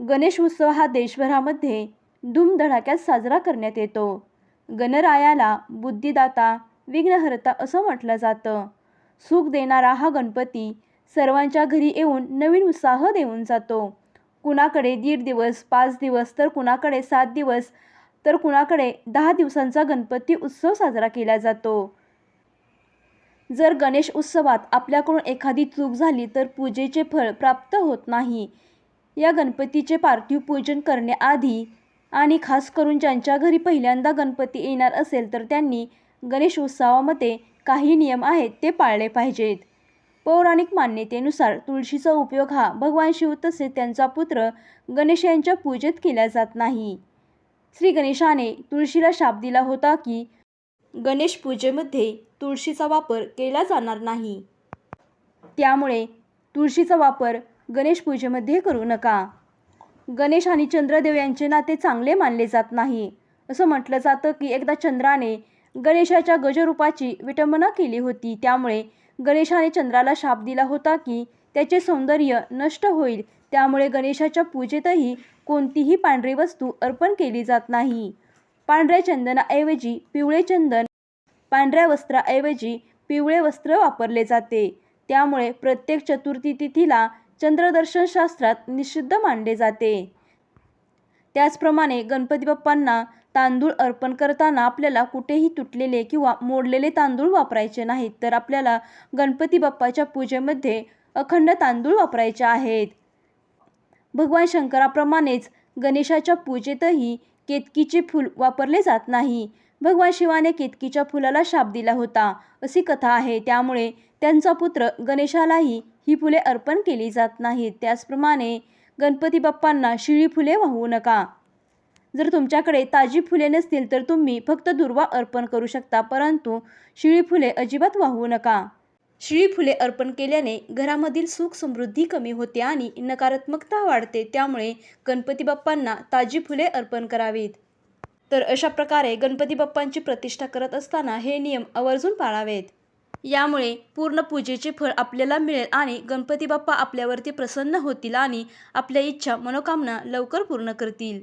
गणेश उत्सव हा देशभरामध्ये धूमधडाक्यात साजरा करण्यात येतो. गणरायाला बुद्धिदाता विघ्नहर्ता असं म्हटलं जातं. सुख देणारा हा गणपती सर्वांच्या घरी येऊन नवीन उत्साह देऊन जातो. कुणाकडे दीड दिवस पाच दिवस तर कुणाकडे सात दिवस तर कुणाकडे दहा दिवसांचा गणपती उत्सव साजरा केला जातो. जर गणेश उत्सवात आपल्याकडून एखादी चूक झाली तर पूजेचे फळ प्राप्त होत नाही. या गणपतीचे पार्थिव पूजन करण्याआधी आणि खास करून ज्यांच्या घरी पहिल्यांदा गणपती येणार असेल तर त्यांनी गणेश उत्सवामध्ये काही नियम आहेत ते पाळले पाहिजेत. पौराणिक मान्यतेनुसार तुळशीचा उपयोग हा भगवान शिव तसेच त्यांचा पुत्र गणेश यांच्या पूजेत केला जात नाही. श्री गणेशाने तुळशीला शाप दिला होता की गणेश पूजेमध्ये तुळशीचा वापर केला जाणार नाही. त्यामुळे तुळशीचा वापर गणेश पूजेमध्ये करू नका. गणेश आणि चंद्रदेव यांचे नाते चांगले मानले जात नाही. असं म्हटलं जातं की एकदा चंद्राने गणेशाच्या गजरूपाची विटंबना केली होती. त्यामुळे गणेशाने चंद्राला शाप दिला होता की त्याचे सौंदर्य नष्ट होईल. त्यामुळे गणेशाच्या पूजेतही कोणतीही पांढरी वस्तू अर्पण केली जात नाही. पांढऱ्या चंदनाऐवजी पिवळे चंदन पांढऱ्या वस्त्राऐवजी पिवळे वस्त्र वापरले जाते. त्यामुळे प्रत्येक चतुर्थी तिथीला चंद्रदर्शन शास्त्रात निषिद्ध मानले जाते. त्याचप्रमाणे गणपती बाप्पांना तांदूळ अर्पण करताना आपल्याला कुठेही तुटलेले किंवा मोडलेले तांदूळ वापरायचे नाहीत तर आपल्याला गणपती बाप्पाच्या पूजेमध्ये अखंड तांदूळ वापरायचे आहेत. भगवान शंकराप्रमाणेच गणेशाच्या पूजेतही केतकीचे फूल वापरले जात नाही. भगवान शिवाने केतकीच्या फुलाला शाप दिला होता? अशी कथा आहे. त्यामुळे त्यांचा पुत्र गणेशालाही ही फुले अर्पण केली जात नाहीत. त्याचप्रमाणे गणपती बाप्पांना शिळी फुले वाहू नका. जर तुमच्याकडे ताजी फुले नसतील तर तुम्ही फक्त दुर्वा अर्पण करू शकता परंतु शिळी फुले अजिबात वाहू नका. शिळी फुले अर्पण केल्याने घरामधील सुख समृद्धी कमी होते आणि नकारात्मकता वाढते. त्यामुळे गणपती बाप्पांना ताजी फुले अर्पण करावीत. तर अशा प्रकारे गणपती बाप्पांची प्रतिष्ठा करत असताना हे नियम आवर्जून पाळावेत. यामुळे पूर्ण पूजेचे फळ आपल्याला मिळेल आणि गणपती बाप्पा आपल्यावरती प्रसन्न होतील आणि आपल्या इच्छा मनोकामना लवकर पूर्ण करतील.